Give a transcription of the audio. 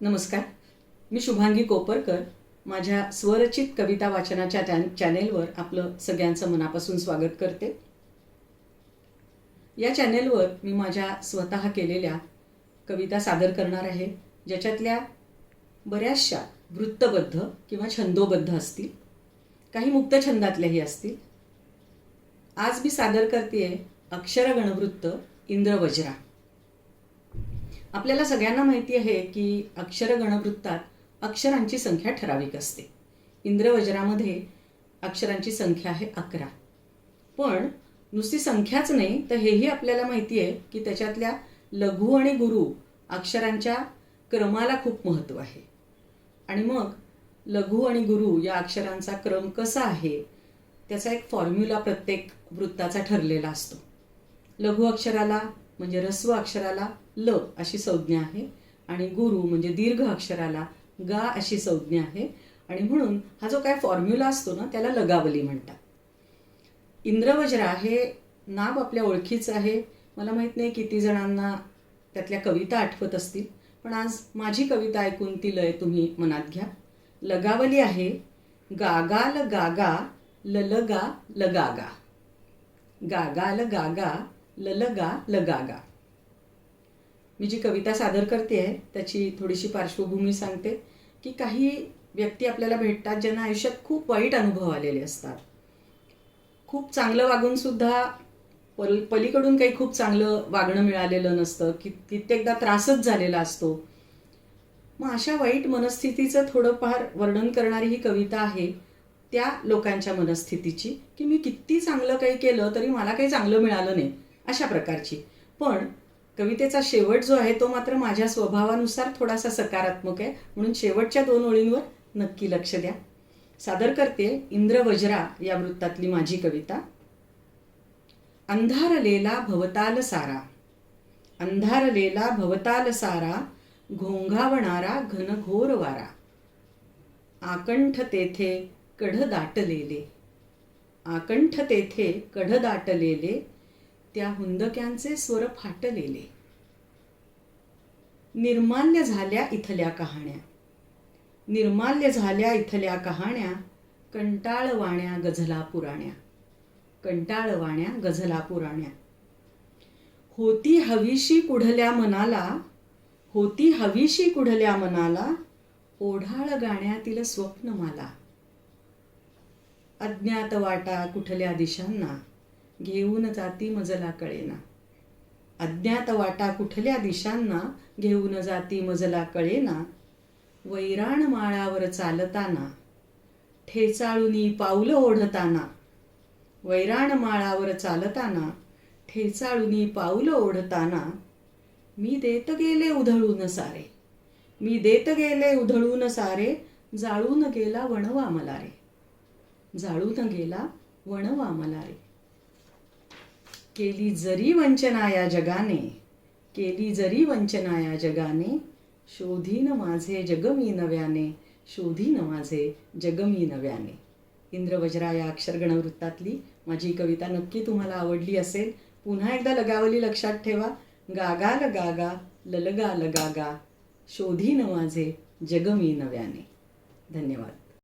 नमस्कार. मी शुभांगी कोपरकर. माझ्या स्वरचित कविता वाचनाच्या चॅन चॅनेलवर आपलं सगळ्यांचं मनापासून स्वागत करते. या चॅनेलवर मी माझ्या स्वतः केलेल्या कविता सादर करणार आहे ज्याच्यातल्या बऱ्याचशा वृत्तबद्ध किंवा छंदोबद्ध असतील काही मुक्त छंदातल्याही असतील. आज मी सादर करते अक्षरगणवृत्त इंद्रवज्रा. आपल्याला सगळ्यांना माहिती आहे की अक्षर गणवृत्तात अक्षरांची संख्या ठराविक असते. इंद्रवज्रामध्ये अक्षरांची संख्या आहे अकरा. पण नुसती संख्याच नाही तर हेही आपल्याला माहिती आहे की त्याच्यातल्या लघु आणि गुरु अक्षरांच्या क्रमाला खूप महत्त्व आहे. आणि मग लघु आणि गुरु या अक्षरांचा क्रम कसा आहे त्याचा एक फॉर्म्युला प्रत्येक वृत्ताचा ठरलेला असतो. लघु अक्षराला म्हणजे रस्व अक्षराला ल अशी संज्ञा आहे आणि गुरु म्हणजे दीर्घ अक्षराला गा अशी संज्ञा आहे. आणि म्हणून हा जो काय फॉर्म्युला असतो ना त्याला लगावली म्हणतात. इंद्रवज्रा हे नाव आपल्या ओळखीचं आहे. मला माहीत नाही किती जणांना त्यातल्या कविता आठवत असतील पण आज माझी कविता ऐकून ती लय तुम्ही मनात घ्या. लगावली आहे गागाल गागा ललगा लगागा गागाल गागा ललगा लगागा. मी जी कविता सादर करते आहे त्याची थोडीशी पार्श्वभूमी सांगते की काही व्यक्ती आपल्याला भेटतात ज्यांना आयुष्यात खूप वाईट अनुभव आलेले असतात. खूप चांगलं वागून सुद्धा पल पलीकडून काही खूप चांगलं वागणं मिळालेलं नसतं कि कित्येकदा त्रासच झालेला असतो. मग अशा वाईट मनस्थितीचं थोडंफार वर्णन करणारी ही कविता आहे त्या लोकांच्या मनस्थितीची की मी किती चांगलं काही केलं तरी मला काही चांगलं मिळालं नाही. अशा प्रकारची. पण कवितेचा शेवट जो आहे तो मात्र माझ्या स्वभावानुसार थोडासा सकारात्मक आहे. म्हणून शेवटच्या दोन ओळींवर नक्की लक्ष द्या. सादर करते इंद्रवज्रा या वृत्तातली माझी कविता. अंधारलेला भवताल सारा. अंधारलेला भवताल सारा घोंघावणारा घनघोर वारा. आकंठ तेथे कढ दाटलेले. आकंठ तेथे कढ दाटलेले त्या हुंदक्यांचे स्वर फाटलेले. निर्माल्य झाल्या इथल्या कहाण्या. निर्माल्य झाल्या इथल्या कहाण्या कंटाळवाण्या गझला पुराण्या. कंटाळवाण्या गझला पुराण्या. होती हवीशी कुढल्या मनाला होती हवीशी कुढल्या मनाला ओढाळ गाण्यातील स्वप्न मला. अज्ञात वाटा कुठल्या दिशांना घेऊन जाती मजला कळेना. अज्ञात वाटा कुठल्या दिशांना घेऊन जाती मजला कळेना. वैराण माळावर चालताना ठेचाळूनी पाऊलं ओढताना. वैराण माळावर चालताना ठेचाळूनी पाऊलं ओढताना मी देत गेले उधळून सारे. मी देत गेले उधळून सारे जाळून गेला वणवा मला रे जाळून गेला वणवा मला रे केली जरी वंचना या जगाने केली जरी वंचना या जगाने शोधीन माझे जग मी नव्याने शोधीन माझे जग मी नव्याने. इंद्रवज्रा या अक्षरगण वृत्तातली माझी कविता नक्की तुम्हाला आवडली असेल. पुन्हा एकदा लगावली लक्षात ठेवा. गागा लगागा ललगा लगागा शोधीन माझे जग मी नव्याने. धन्यवाद.